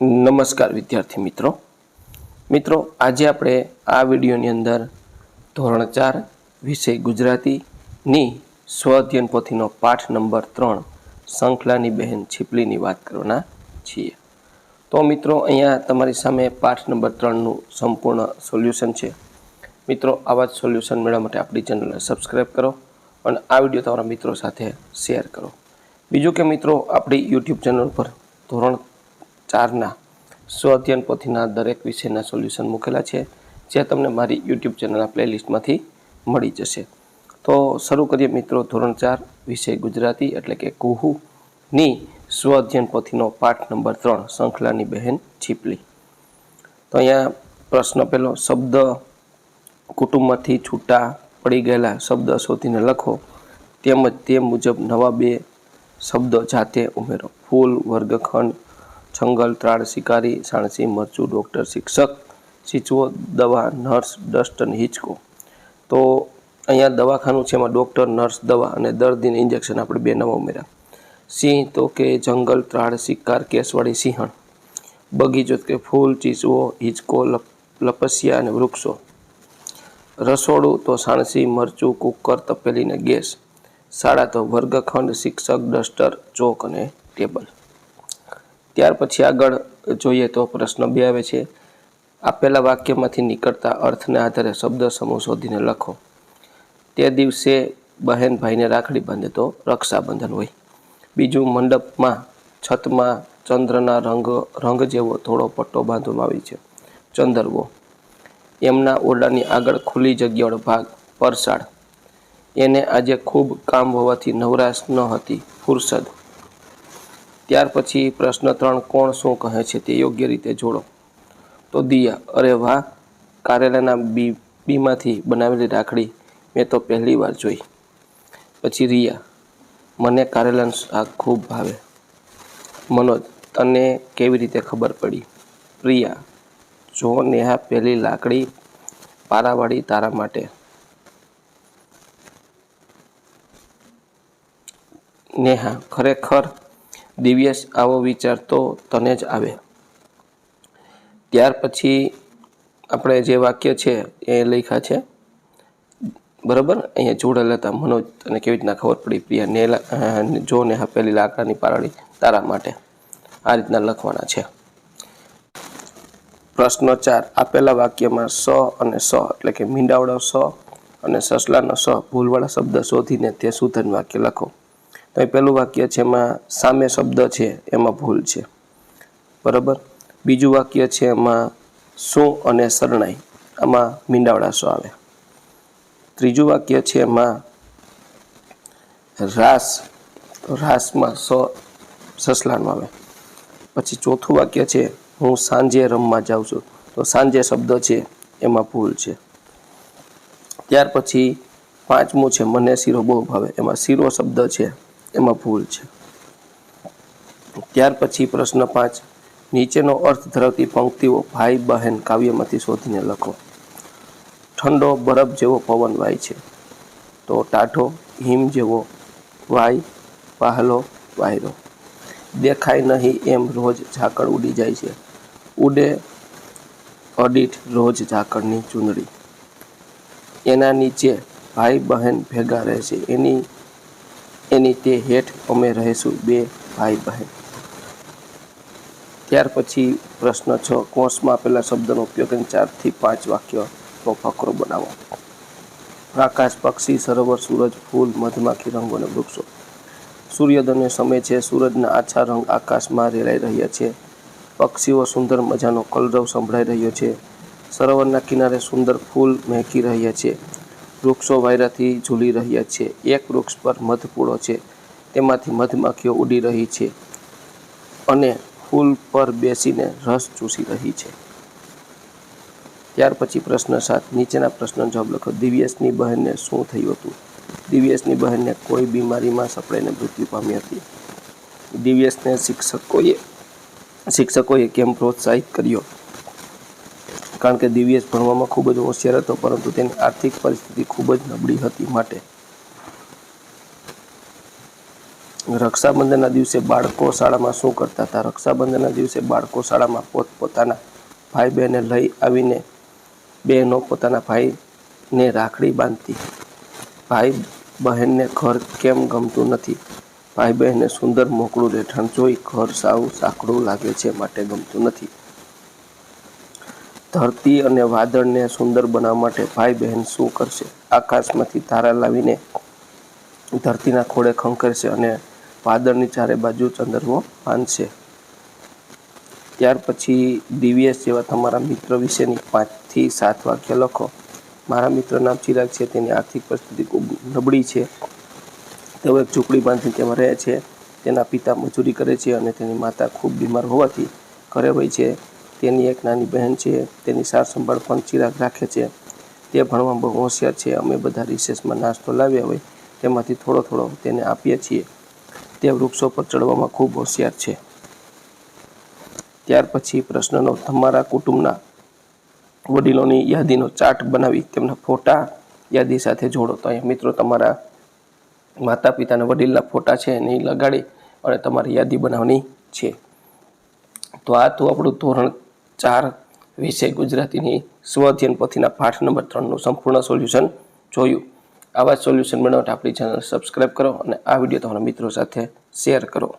નમસ્કાર વિદ્યાર્થી મિત્રો. મિત્રો, આજે આપણે આ વિડીયોની અંદર ધોરણ ચાર, વિષય ગુજરાતીની સ્વઅધ્યયન પોથીનો પાઠ નંબર ત્રણ, શંખલાની બહેન છીપલીની વાત કરવાના છીએ. તો મિત્રો, અહીંયા તમારી સામે પાઠ નંબર ત્રણનું સંપૂર્ણ સોલ્યુશન છે. મિત્રો, આવા જ સોલ્યુશન મેળવવા માટે આપણી ચેનલને સબસ્ક્રાઈબ કરો અને આ વીડિયો તમારા મિત્રો સાથે શેર કરો. બીજું કે મિત્રો, આપણી યુટ્યુબ ચેનલ પર ધોરણ ચારના સ્વઅધ્યયન પોથીના દરેક વિષયના સોલ્યુશન મૂકેલા છે, જે તમને મારી યુટ્યુબ ચેનલના પ્લેલિસ્ટમાંથી મળી જશે. તો શરૂ કરીએ મિત્રો ધોરણ ચાર, વિષય ગુજરાતી એટલે કે કુહુની સ્વઅધ્યયન પોથીનો પાઠ નંબર ત્રણ, શંખલાની બહેન છીપલી. તો અહીંયા પ્રશ્ન પહેલો, શબ્દ કુટુંબમાંથી છૂટા પડી ગયેલા શબ્દ શોધીને લખો. તેમજ તે મુજબ નવા બે શબ્દો જાતે ઉમેરો. ફૂલ, વર્ગખંડ જંગલ ત્રાળ શિકારી, સાણસી, મરચું, ડૉક્ટર, શિક્ષક સિચવો દવા, નર્સ, ડસ્ટ અને હિંચકો. તો અહીંયા દવાખાનું છે એમાં ડૉક્ટર, નર્સ, દવા અને દર્દીને ઇન્જેક્શન આપણે બે નવા ઉમેર્યા. સિંહ તો કે જંગલ ત્રાળ શિકાર કેસવાળી સિંહણ. બગીચો કે ફૂલ ચીસવો હિંચકો, લપ, લપસ્યા અને વૃક્ષો. રસોડું તો સાણસી, મરચું, કુકર તપેલી ને ગેસ. શાળા તો વર્ગખંડ, શિક્ષક, ડસ્ટર, ચોક અને ટેબલ. ત્યાર પછી આગળ જોઈએ તો પ્રશ્ન બે આવે છે. આપેલા વાક્યમાંથી નીકળતા અર્થને આધારે શબ્દ સમૂહ શોધીને લખો. તે દિવસે બહેન ભાઈને રાખડી બાંધે તો રક્ષાબંધન હોય. બીજું મંડપમાં છતમાં ચંદ્રના રંગ રંગ જેવો થોડો પટ્ટો બાંધવામાં આવી છે. ચંદરવો. એમના ઓરડાની આગળ ખુલ્લી જગ્યાનો ભાગ, પરસાળ. એને આજે ખૂબ કામ હોવાથી નવરાશ ન હતી, ફુરસદ. ત્યાર પછી પ્રશ્ન ત્રણ કોણ શું કહે છે તે યોગ્ય રીતે જોડો. તો દિયા, અરે વાહ કારેલાના બી, બીમાંથી બનાવેલી રાખડી મેં તો પહેલી વાર જોઈ. પછી રિયા, મને કારેલાનું શાક ખૂબ ભાવે. મનોજ, તને કેવી રીતે ખબર પડી? પ્રિયા, જો નેહા પહેલી લાકડી પારાવાળી તારા માટે. નેહા, ખરેખર દિવ્યેશ આવો વિચાર તો તને જ આવે. ત્યાર પછી આપણે જે વાક્ય છે એ લખ્યા છે. બરાબર? અહીંયા જોડેલા હતા મનોજ, તને કેવી રીતના ખબર પડી? પ્રિયા નેલા જો ને પહેલી લાકડાની પારડી તારા માટે. આ રીતના લખવાના છે. પ્રશ્ન ચાર. આપેલા વાક્યમાં સ અને સ, એટલે કે મીંડાવડો સ અને સસલાનો સ, ભૂલવાળા શબ્દ શોધીને તે સુધન વાક્ય લખો. તો એ પહેલું વાક્ય છે એમાં સામે શબ્દ છે, એમાં ભૂલ છે. બરાબર? બીજું વાક્ય છે એમાં શું અને શરણાઈ, આમાં મીંડાવડા સો આવે. ત્રીજું વાક્ય છે એમાં રાસ, તો રાસમાં સ, સસલાનું આવે. પછી ચોથું વાક્ય છે, હું સાંજે રમવા જાઉં છું. તો સાંજે શબ્દ છે, એમાં ભૂલ છે. ત્યાર પછી પાંચમું છે, મને શીરો બહુ ભાવે. એમાં શીરો શબ્દ છે એમાં ભૂલ છે. ત્યાર પછી પ્રશ્ન પાંચ. નીચેનો અર્થ ધરાવતી પંક્તિઓ ભાઈ, બહેન કાવ્યમાંથી શોધીને લખો. ઠંડો, બરફ જેવો પવન વાય છે. તો ટાઢો, હિમ જેવો વાય પાહલો વાયરો. દેખાય નહીં એમ રોજ ઝાકળ ઉડી જાય છે. ઉડે અડીઠ રોજ ઝાકળની ચૂંદડી. એના નીચે ભાઈ, બહેન ભેગા રહે છે. એની એની તે હેઠ અમે રહીશું બે ભાઈ બહેન ત્યાર પછી પ્રશ્ન છ કોષમાં આપેલા શબ્દનો ઉપયોગ કરીને ચારથી પાંચ વાક્યનો ફકરો બનાવો. આકાશ પક્ષી, સરોવર, સૂરજ, ફૂલ, મધમાખી રંગો અને વૃક્ષો. સૂર્યોદયનો સમય છે, સૂરજના આછા રંગ આકાશમાં રેલાઈ રહ્યા છે. પક્ષીઓ સુંદર મજાનો કલરવ સંભળાઈ રહ્યો છે. સરોવરના કિનારે સુંદર ફૂલ મહેકી રહ્યા છે. વૃક્ષો વાયરાથી ઝૂલી રહ્યા છે. એક વૃક્ષ પર મધપૂળો છે. તેમાંથી મધમાખીઓ ઉડી રહી છે અને ફૂલ પર બેસીને રસ ચૂસી રહી છે. ત્યાર પછી પ્રશ્ન સાત, નીચેના પ્રશ્નનો જવાબ લખો. દિવ્યેશની બહેનને શું થયું હતું? દિવ્યેશની બહેનને કોઈ બીમારીમાં સપડાઈને મૃત્યુ પામી હતી. દિવ્યેશને શિક્ષકોએ શિક્ષકોએ કેમ પ્રોત્સાહિત કર્યો? કારણ કે દિવ્યેશ ભણવામાં ખૂબ જ હોશિયાર હતો, પરંતુ તેની આર્થિક પરિસ્થિતિ ખૂબ જ નબળી હતી માટે. રક્ષાબંધનના દિવસે બાળકો શાળામાં શું કરતા હતા? રક્ષાબંધનના દિવસે બાળકો શાળામાં પોતપોતાના ભાઈ બહેને લઈ આવીને બહેનો પોતાના ભાઈને રાખડી બાંધતી. ભાઈ બહેનને ઘર કેમ ગમતું નથી? ભાઈ બહેનને સુંદર મોકળું રહેઠાણ જોઈ ઘર સાવ સાંકડું લાગે છે, માટે ગમતું નથી. ધરતી અને વાદળને સુંદર બનાવવા માટે ભાઈ બહેન શું કરશે? આકાશમાંથી તારા લાવીને ધરતીના ખોળે ખંખેરશે અને વાદળની ચારે બાજુ ચંદ્રમો બાંધશે. ત્યાર પછી દિવ્યેશ જેવા તમારા મિત્ર વિશેની પાંચથી સાત વાક્ય લખો. મારા મિત્ર નામ ચિરાગ છે, તેની આર્થિક પરિસ્થિતિ ખૂબ નબળી છે. તેઓ એક ઝૂંપડી બાંધીને તેમાં રહે છે. તેના પિતા મજૂરી કરે છે અને તેની માતા ખૂબ બીમાર હોવાથી ઘરે હોય છે. તેની એક નાની બહેન છે, તેની સાર સંભાળ પણ ચિરાગ રાખે છે. તે ભણવામાં બહુ હોશિયાર છે. અમે બધા રિસેસમાં નાસ્તો લાવ્યા હોય, તેમાંથી થોડો થોડો તેને આપીએ છીએ. તે વૃક્ષો પર ચડવામાં ખૂબ હોશિયાર છે. ત્યાર પછી પ્રશ્નનો તમારા કુટુંબના વડીલોની યાદીનો ચાર્ટ બનાવી તેમના ફોટા યાદી સાથે જોડો. તો અહીંયા મિત્રો તમારા માતા પિતાના વડીલના ફોટા છે, એને લગાડી અને તમારી યાદી બનાવવાની છે. તો આ તો આપણું ધોરણ ચાર વિષય ગુજરાતીની સ્વઅધ્યયન પોથીના પાઠ નંબર ત્રણનું સંપૂર્ણ સોલ્યુશન જોયું. આવા સોલ્યુશન મેળવવા આપણી ચેનલ સબસ્ક્રાઈબ કરો અને આ વીડિયો તમારા મિત્રો સાથે શેર કરો.